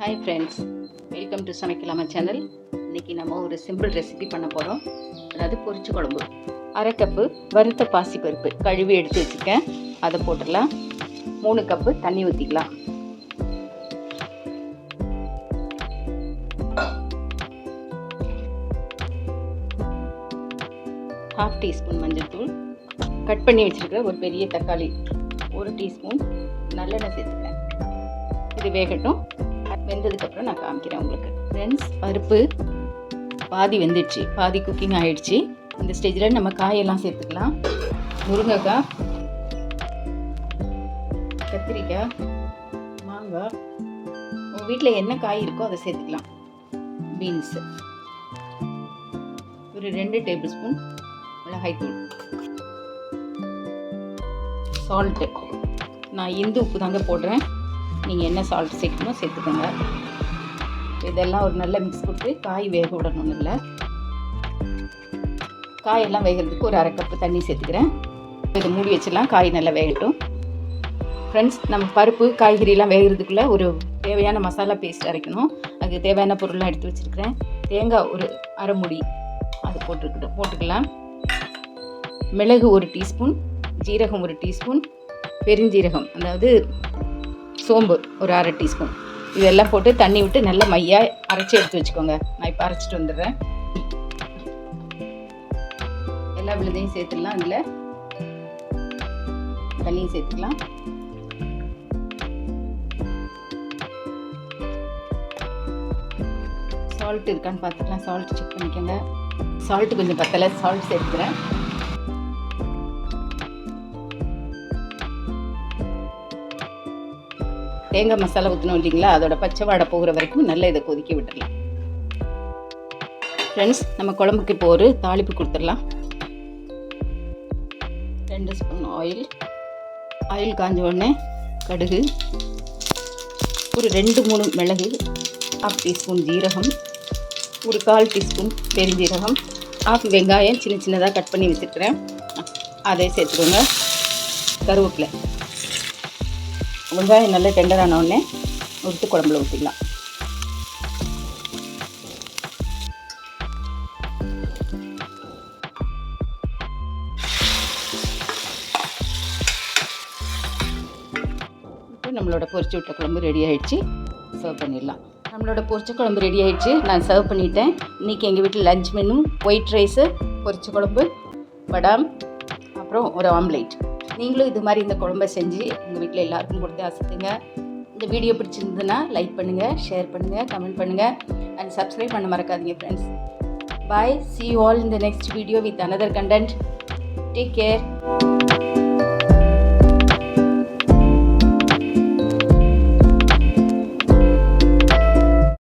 Hi friends welcome to சமைக்கலாமா channel இன்றைக்கி நம்ம ஒரு சிம்பிள் ரெசிபி பண்ண போகிறோம் அதாவது பொரிச்ச குழம்பு. அரை கப்பு வறுத்த பாசிப்பருப்பு கழுவி எடுத்து வச்சுருக்கேன். அதை போட்டுடலாம். மூணு கப்பு தண்ணி ஊற்றிக்கலாம் ஹாஃப் டீஸ்பூன் மஞ்சள் தூள். கட் பண்ணி வச்சுருக்கிற ஒரு பெரிய தக்காளி ஒரு டீஸ்பூன் நல்லெண்ணெய் சேர்த்துக்கிறேன். இது வேகட்டும். வெந்ததுக்கப்புறம் நான் காமிக்கிறேன் உங்களுக்கு. ஃப்ரெண்ட்ஸ் பருப்பு பாதி வெந்துடுச்சு. பாதி குக்கிங் ஆகிடுச்சு இந்த ஸ்டேஜில் நம்ம காயெல்லாம் சேர்த்துக்கலாம். முருங்கைக்காய் கத்திரிக்காய் மாங்காய். உங்கள் வீட்டில் என்ன காய் இருக்கோ அதை சேர்த்துக்கலாம். பீன்ஸு ஒரு ரெண்டு டேபிள் ஸ்பூன் மிளகாய்த்தூள் சால்ட்டு நான் இந்து உப்பு தாங்க போடுறேன். நீங்கள் என்ன சால்ட் சேர்க்கணுமோ சேர்த்துக்கோங்க. இதெல்லாம் ஒரு நல்ல மிக்ஸ் கொடுத்து காய் வேக விடணும் இல்லை. காயெல்லாம் வேகிறதுக்கு ஒரு அரை கப்பு தண்ணி சேர்த்துக்கிறேன். இதை மூடி வச்சிடலாம். காய் நல்லா வேகட்டும். ஃப்ரெண்ட்ஸ் நம்ம பருப்பு காய்கறிலாம் வேகிறதுக்குள்ளே ஒரு தேவையான மசாலா பேஸ்ட் அரைக்கணும். அதுக்கு தேவையான பொருள்லாம் எடுத்து வச்சுருக்கிறேன். தேங்காய் ஒரு அரை முடி அது போட்டுருக்கட்டும் போட்டுக்கலாம். மிளகு ஒரு டீஸ்பூன் ஜீரகம் ஒரு டீஸ்பூன் பெருஞ்சீரகம். அதாவது சோம்பு ஒரு அரை டீஸ்பூன். இதெல்லாம் போட்டு தண்ணி விட்டு நல்லா மையாக அரைச்சி எடுத்து வச்சுக்கோங்க. நான் இப்போ அரைச்சிட்டு வந்துடுறேன். எல்லா விழுதையும் சேர்த்துடலாம் அதில். தண்ணியும் சேர்த்துக்கலாம். சால்ட் இருக்கான்னு பார்த்துக்கலாம். சால்ட் செக் பண்ணிக்கோங்க. சால்ட் கொஞ்சம் பத்தலை சால்ட் சேர்த்துக்கிறேன். தேங்காய் மசாலா ஊற்றணும் இல்லைங்களா? அதோட பச்சை வாடை போகிற வரைக்கும் நல்லா இதை கொதிக்க விட்டுடலாம். ஃப்ரெண்ட்ஸ் நம்ம குழம்புக்கு இப்போ ஒரு தாளிப்பு கொடுத்துடலாம். ரெண்டு ஸ்பூன் ஆயில் ஆயில் காஞ்ச உடனே கடுகு. ஒரு ரெண்டு மூணு மிளகு. ஹாஃப் டீஸ்பூன் ஜீரகம். ஒரு கால் டீஸ்பூன் பெருஞ்சீரகம். ஹாஃப் வெங்காயம் சின்ன சின்னதாக கட் பண்ணி வச்சுருக்கிறேன். அதை சேர்த்துக்கோங்க. கருவேப்பிலை. வெங்காயம் நல்லா டெண்டர் ஆன உடனே குழம்புல ஊற்றிக்கலாம் நம்மளோட பொரிச்சு விட்ட குழம்பு ரெடி ஆகிடுச்சு சர்வ் பண்ணிடலாம். நம்மளோட பொரிச்ச குழம்பு ரெடி ஆகிடுச்சு நான் சர்வ் பண்ணிட்டேன். இன்றைக்கி எங்கள் வீட்டில் லஞ்ச் மெனு ஒயிட் ரைஸு பொரிச்ச குழம்பு வடாம் அப்புறம் ஒரு ஆம்லேட் நீங்களும் இது மாதிரி இந்த குழம்பை செஞ்சு உங்கள் வீட்டில் எல்லாருக்கும் கொடுத்து அசத்துங்க. இந்த வீடியோ பிடிச்சிருந்ததுன்னா லைக் பண்ணுங்கள் ஷேர் பண்ணுங்கள் கமெண்ட் பண்ணுங்கள் அண்ட் சப்ஸ்கிரைப் பண்ண மறக்காதீங்க friends bye see you all இந்த next video with another content take care